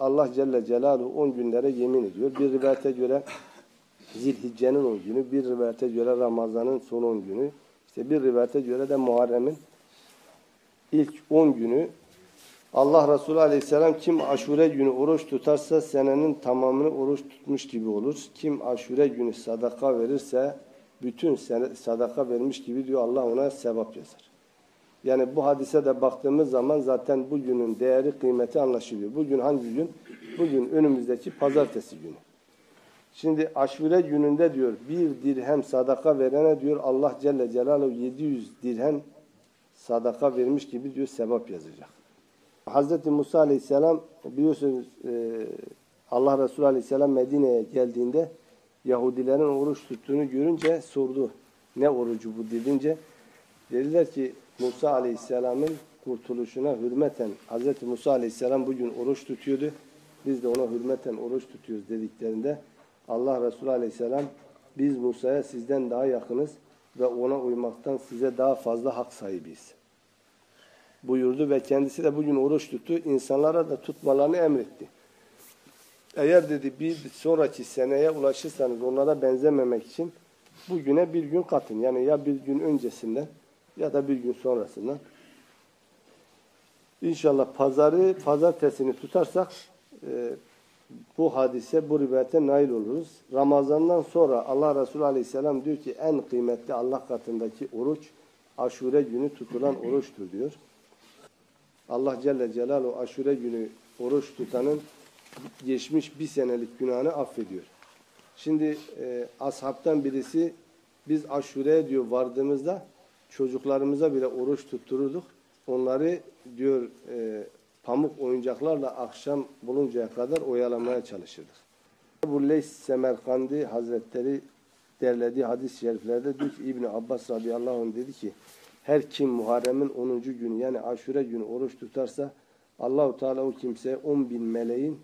Allah Celle Celaluhu 10 günlere yemin ediyor. Bir rivayete göre Zilhicce'nin 10 günü, bir rivayete göre Ramazan'ın son 10 günü, işte bir rivayete göre de Muharrem'in ilk 10 günü Allah Resulü Aleyhisselam kim aşure günü oruç tutarsa senenin tamamını oruç tutmuş gibi olur. Kim aşure günü sadaka verirse bütün sene sadaka vermiş gibi diyor Allah ona sevap yazar. Yani bu hadise de baktığımız zaman zaten bugünün değeri kıymeti anlaşılıyor. Bugün hangi gün? Bugün önümüzdeki pazartesi günü. Şimdi aşure gününde diyor bir dirhem sadaka verene diyor Allah Celle Celaluhu 700 dirhem sadaka vermiş gibi diyor sevap yazacak. Hazreti Musa Aleyhisselam biliyorsunuz e, Allah Resulü Aleyhisselam Medine'ye geldiğinde Yahudilerin oruç tuttuğunu görünce sordu. Ne orucu bu dedince dediler ki Musa Aleyhisselam'ın kurtuluşuna hürmeten Hazreti Musa Aleyhisselam bugün oruç tutuyordu. Biz de ona hürmeten oruç tutuyoruz dediklerinde Allah Resulü Aleyhisselam biz Musa'ya sizden daha yakınız ve ona uymaktan size daha fazla hak sahibiyiz buyurdu ve kendisi de bugün oruç tuttu. İnsanlara da tutmalarını emretti. Eğer dedi bir sonraki seneye ulaşırsanız onlara benzememek için bugüne bir gün katın. Yani ya bir gün öncesinden ya da bir gün sonrasından. İnşallah pazarı, pazartesini tutarsak e, bu hadise, bu rivayete nail oluruz. Ramazandan sonra Allah Resulü Aleyhisselam diyor ki en kıymetli Allah katındaki oruç aşure günü tutulan oruçtur diyor. Allah Celle Celaluhu aşure günü oruç tutanın geçmiş bir senelik günahını affediyor. Şimdi e, ashabtan birisi biz aşureye diyor vardığımızda çocuklarımıza bile oruç tuttururduk. Onları diyor e, pamuk oyuncaklarla akşam buluncaya kadar oyalamaya çalışırdık. Bu Leys Semerkandi Hazretleri derlediği hadis-i şeriflerde diyor İbni Abbas radıyallahu anh dedi ki her kim Muharrem'in 10. günü yani aşure günü oruç tutarsa Allahu Teala o kimseye 10 bin meleğin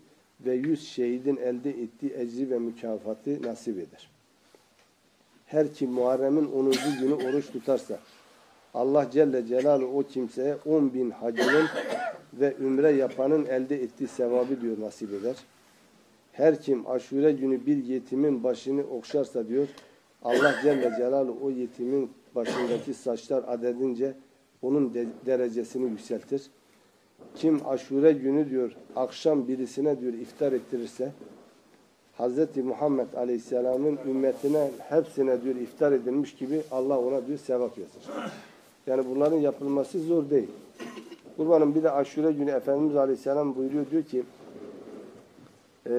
ve 100 şehidin elde ettiği ecri ve mükafatı nasip eder. Her kim Muharrem'in 10. günü oruç tutarsa Allah Celle Celaluhu o kimseye 10 bin hacının ve ümre yapanın elde ettiği sevabı diyor nasip eder. Her kim aşure günü bir yetimin başını okşarsa diyor Allah Celle Celaluhu o yetimin başındaki saçlar adedince onun de derecesini yükseltir. Kim aşure günü diyor akşam birisine diyor iftar ettirirse Hz. Muhammed Aleyhisselam'ın ümmetine hepsine diyor iftar edilmiş gibi Allah ona diyor sevap yazar. Yani bunların yapılması zor değil. Kurbanın bir de aşure günü Efendimiz Aleyhisselam buyuruyor diyor ki e,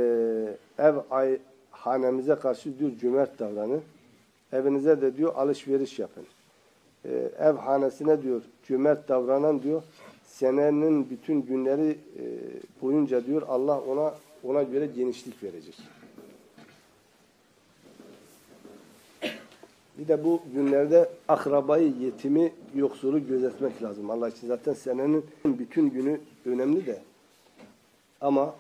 ev ay, hanemize karşı diyor cömert davranın. Evinize de diyor alışveriş yapın. Ee, ev hanesine diyor cömert davranan diyor senenin bütün günleri e, boyunca diyor Allah ona ona göre genişlik verecek. Bir de bu günlerde akrabayı, yetimi, yoksulu gözetmek lazım. Allah için zaten senenin bütün günü önemli de. Ama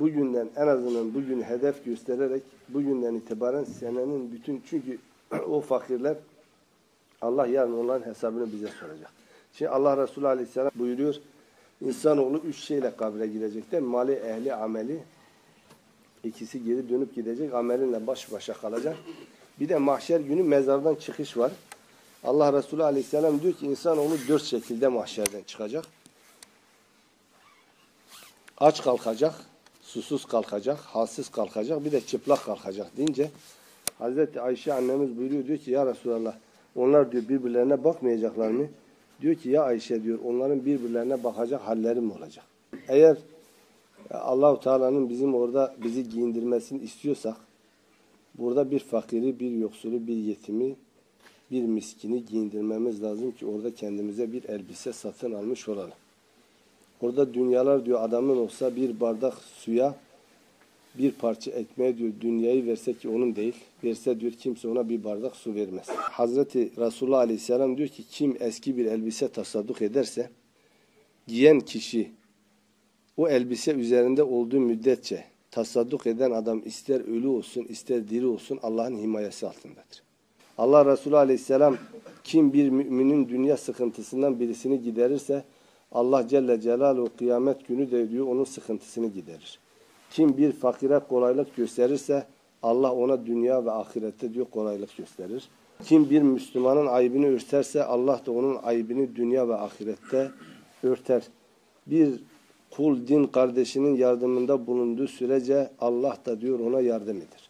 bugünden en azından bugün hedef göstererek bugünden itibaren senenin bütün çünkü o fakirler Allah yarın onların hesabını bize soracak. Şimdi Allah Resulü Aleyhisselam buyuruyor insanoğlu üç şeyle kabre gidecek değil mi? Mali, ehli, ameli ikisi geri dönüp gidecek. Amelinle baş başa kalacak. Bir de mahşer günü mezardan çıkış var. Allah Resulü Aleyhisselam diyor ki insanoğlu dört şekilde mahşerden çıkacak. Aç kalkacak, susuz kalkacak, halsiz kalkacak, bir de çıplak kalkacak deyince Hazreti Ayşe annemiz buyuruyor diyor ki ya Resulallah onlar diyor birbirlerine bakmayacaklar mı? Diyor ki ya Ayşe diyor onların birbirlerine bakacak halleri mi olacak? Eğer Allahu Teala'nın bizim orada bizi giyindirmesini istiyorsak burada bir fakiri, bir yoksulu, bir yetimi, bir miskini giyindirmemiz lazım ki orada kendimize bir elbise satın almış olalım. Orada dünyalar diyor adamın olsa bir bardak suya bir parça ekmeğe diyor dünyayı verse ki onun değil. Verse diyor kimse ona bir bardak su vermez. Hazreti Resulullah Aleyhisselam diyor ki kim eski bir elbise tasadduk ederse giyen kişi o elbise üzerinde olduğu müddetçe tasadduk eden adam ister ölü olsun ister diri olsun Allah'ın himayesi altındadır. Allah Resulü Aleyhisselam kim bir müminin dünya sıkıntısından birisini giderirse Allah Celle Celaluhu kıyamet günü de diyor onun sıkıntısını giderir. Kim bir fakire kolaylık gösterirse Allah ona dünya ve ahirette diyor kolaylık gösterir. Kim bir Müslümanın ayıbını örterse Allah da onun ayıbını dünya ve ahirette örter. Bir kul din kardeşinin yardımında bulunduğu sürece Allah da diyor ona yardım eder.